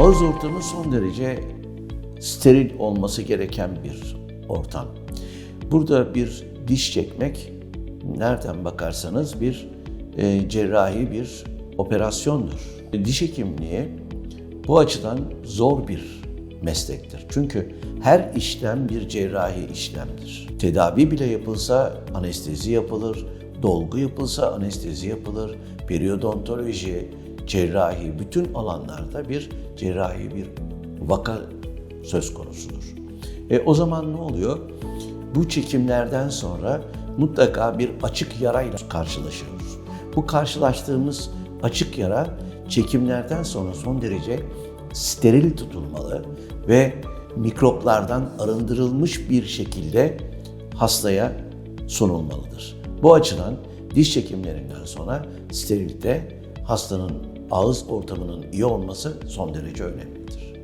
Ağız ortamı son derece steril olması gereken bir ortam. Burada bir diş çekmek nereden bakarsanız bir e, cerrahi bir operasyondur. Diş hekimliği bu açıdan zor bir meslektir. Çünkü her işlem bir cerrahi işlemdir. Tedavi bile yapılsa anestezi yapılır, dolgu yapılsa anestezi yapılır, periodontoloji, cerrahi bütün alanlarda bir cerrahi bir vaka söz konusudur. E, o zaman ne oluyor? Bu çekimlerden sonra mutlaka bir açık yarayla karşılaşıyoruz. Bu karşılaştığımız açık yara çekimlerden sonra son derece steril tutulmalı ve mikroplardan arındırılmış bir şekilde hastaya sunulmalıdır. Bu açıdan diş çekimlerinden sonra sterilite hastanın ağız ortamının iyi olması son derece önemlidir.